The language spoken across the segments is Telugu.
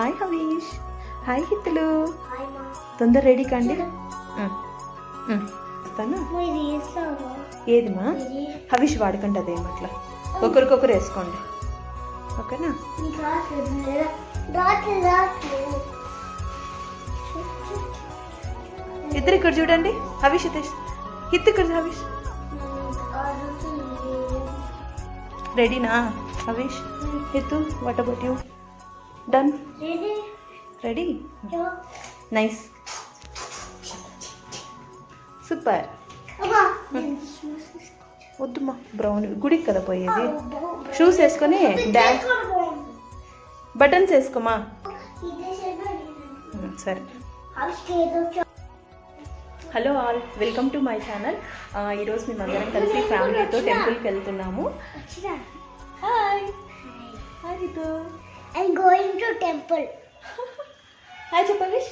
హాయ్ హవీష్ హాయ్ మా. తొందర రెడీ కండి. ఏది మా హవీష్ వాడకండి అదేం అట్లా. ఒకరికొకరు వేసుకోండి. ఓకేనా? ఇద్దరు ఇక్కడ చూడండి. హవీష్ హితేష్. హిత్ ఇక్కడ హవీష్ రెడీనా Havish Hithu what about you done ready nice super వద్దుమా? Brown గుడికి కదా పోయేది. షూస్ వేసుకొని డాన్స్. బటన్స్ వేసుకోమా? ఉమ్, సరే. Hello all welcome to my channel ఈరోజు మేమందరం కలిసి ఫ్యామిలీతో టెంపుల్కి వెళ్తున్నాము. Hi hi I'm going to temple. Hi చెప్పవిష్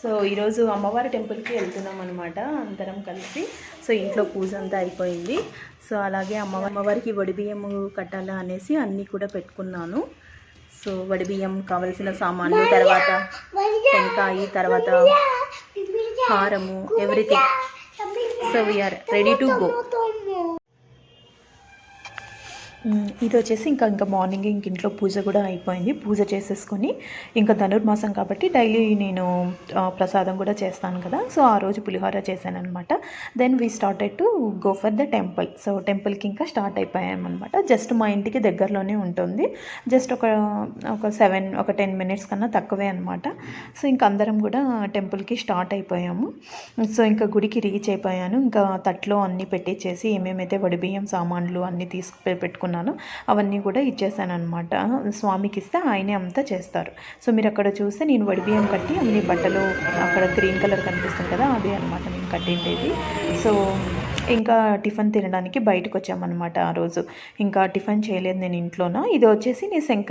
so ఈరోజు అమ్మవారి టెంపుల్కి వెళ్తున్నాం అనమాట అందరం కలిసి. సో ఇంట్లో పూజ అంతా అయిపోయింది. సో అలాగే అమ్మవారి అమ్మవారికి వడిబియ్యం కట్టాలా అనేసి అన్నీ కూడా పెట్టుకున్నాను. సో వడిబియ్యం కావలసిన సామాన్లు తర్వాత టెంకాయ తర్వాత హారము everything so we are ready to go ఇది వచ్చేసి ఇంకా ఇంకా మార్నింగ్ ఇంక ఇంట్లో పూజ కూడా అయిపోయింది. పూజ చేసేసుకొని ఇంకా ధనుర్మాసం కాబట్టి డైలీ నేను ప్రసాదం కూడా చేస్తాను కదా. సో ఆ రోజు పులిహోర చేశాను అనమాట then we started to go for the temple so టెంపుల్కి ఇంకా స్టార్ట్ అయిపోయామన్నమాట. జస్ట్ మా ఇంటికి దగ్గరలోనే ఉంటుంది. జస్ట్ ఒక ఒక సెవెన్ ఒక టెన్ మినిట్స్ కన్నా తక్కువే అనమాట సో ఇంక అందరం కూడా టెంపుల్కి స్టార్ట్ అయిపోయాము. సో ఇంకా గుడికి రీచ్ అయిపోయాను. ఇంకా తట్లో అన్నీ పెట్టించేసి ఏమేమైతే వడిబియ్యం సామాన్లు అన్నీ తీసుకు పెట్టుకున్నాను అవన్నీ కూడా ఇచ్చేసాను అనమాట స్వామికి ఇస్తే ఆయనే అంతా చేస్తారు. సో మీరు అక్కడ చూస్తే నేను వడిబియ్యం కట్టి అన్ని బట్టలు అక్కడ గ్రీన్ కలర్ కనిపిస్తుంది కదా అదే అనమాట నేను కట్టిండేది. సో ఇంకా టిఫిన్ తినడానికి బయటకు వచ్చామన్నమాట ఆ రోజు. ఇంకా టిఫిన్ చేయలేదు నేను ఇంట్లోన? ఇది వచ్చేసి నేను శంక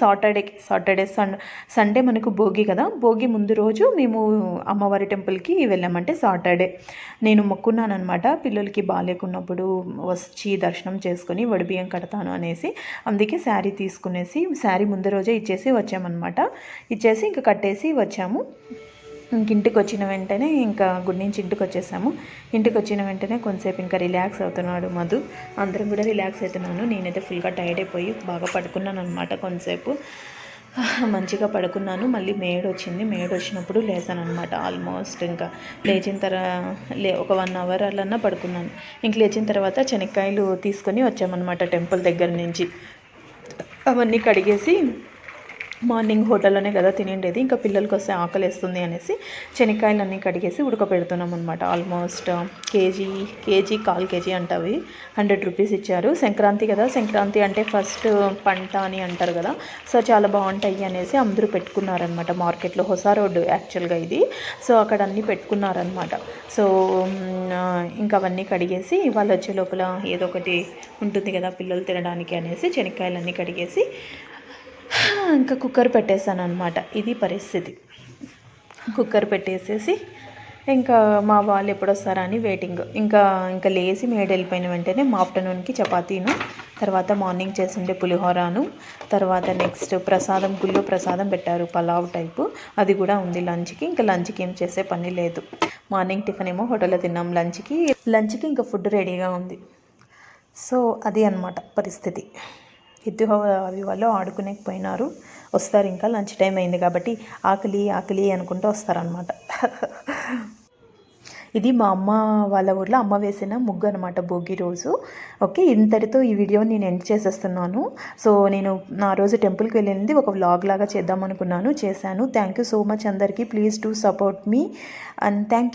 సాటర్డే సాటర్డే సన్ సండే మనకు భోగి కదా? భోగి ముందు రోజు మేము అమ్మవారి టెంపుల్కి వెళ్ళామంటే సాటర్డే. నేను మొక్కున్నాను అనమాట పిల్లలకి బాగాలేకున్నప్పుడు వచ్చి దర్శనం చేసుకుని వడిబియ్యం కడతాను అనేసి. అందుకే శారీ తీసుకునేసి శారీ ముందు రోజే ఇచ్చేసి వచ్చామన్నమాట. ఇచ్చేసి ఇంకా కట్టేసి వచ్చాము. ఇంక ఇంటికి వచ్చిన వెంటనే ఇంకా గుడి నుంచి ఇంటికి వచ్చేసాము ఇంటికి వచ్చిన వెంటనే కొంతసేపు ఇంకా రిలాక్స్ అవుతున్నాడు మధు. అందరం కూడా రిలాక్స్ అవుతున్నాను. నేనైతే ఫుల్గా టైర్డ్ అయిపోయి బాగా పడుకున్నాను అనమాట కొంతసేపు మంచిగా పడుకున్నాను. మళ్ళీ మేడ్ వచ్చింది మేడ్ వచ్చినప్పుడు లేసాను అనమాట ఆల్మోస్ట్ ఇంకా. లేచిన తర్వాత లే ఒక వన్ అవర్ అలా పడుకున్నాను. ఇంక లేచిన తర్వాత శనక్కాయలు తీసుకొని వచ్చామన్నమాట టెంపుల్ దగ్గర నుంచి. అవన్నీ కడిగేసి మార్నింగ్ హోటల్లోనే కదా తినేది ఇంకా పిల్లలకి వస్తే ఆకలి వేస్తుంది అనేసి శనక్కాయలన్నీ కడిగేసి ఉడకబెడుతున్నాం అనమాట ఆల్మోస్ట్ uh, కేజీ కేజీ కాల్ కేజీ అంటవి. హండ్రెడ్ రూపీస్ ఇచ్చారు. సంక్రాంతి కదా. సంక్రాంతి అంటే ఫస్ట్ పంట అని అంటారు కదా. సో చాలా బాగుంటాయి అనేసి అందరూ పెట్టుకున్నారనమాట మార్కెట్లో హొసా రోడ్డు యాక్చువల్గా ఇది. సో అక్కడ అన్నీ పెట్టుకున్నారనమాట సో ఇంకా అవన్నీ కడిగేసి వాళ్ళు వచ్చే లోపల ఏదో ఒకటి ఉంటుంది కదా పిల్లలు తినడానికి అనేసి శనక్కాయలన్నీ కడిగేసి ఇంకా కుక్కర్ పెట్టేశాను అనమాట ఇది పరిస్థితి. కుక్కర్ పెట్టేసేసి ఇంకా మా వాళ్ళు ఎప్పుడు వస్తారా అని వెయిటింగ్ ఇంకా ఇంకా లేచి మేడ వెళ్ళిపోయిన వెంటనే మా ఆఫ్టర్నూన్కి చపాతీను తర్వాత మార్నింగ్ చేసిండే పులిహోరాను తర్వాత నెక్స్ట్ ప్రసాదం గుళ్ళు ప్రసాదం పెట్టారు పలావ్ టైపు అది కూడా ఉంది లంచ్కి ఇంకా లంచ్కి ఏం చేసే పని లేదు. మార్నింగ్ టిఫిన్ ఏమో హోటల్లో తిన్నాం. లంచ్కి లంచ్కి ఇంకా ఫుడ్ రెడీగా ఉంది. సో అది అనమాట పరిస్థితి. హిద్దు అవి వాళ్ళు ఆడుకునేకి పోయినారు వస్తారు ఇంకా లంచ్ టైం అయింది కాబట్టి ఆకలి ఆకలి అనుకుంటూ వస్తారనమాట ఇది మా అమ్మ వాళ్ళ ఊర్లో అమ్మ వేసిన ముగ్గు అనమాట భోగి రోజు. ఓకే ఇంతటితో ఈ వీడియో నేను ఎండ్ చేసేస్తున్నాను. సో నేను నా రోజు టెంపుల్కి వెళ్ళింది ఒక వ్లాగ్ లాగా చేద్దాం అనుకున్నాను చేశాను. థ్యాంక్ యూ సో మచ్ అందరికీ. ప్లీజ్ టు సపోర్ట్ మీ అండ్ థ్యాంక్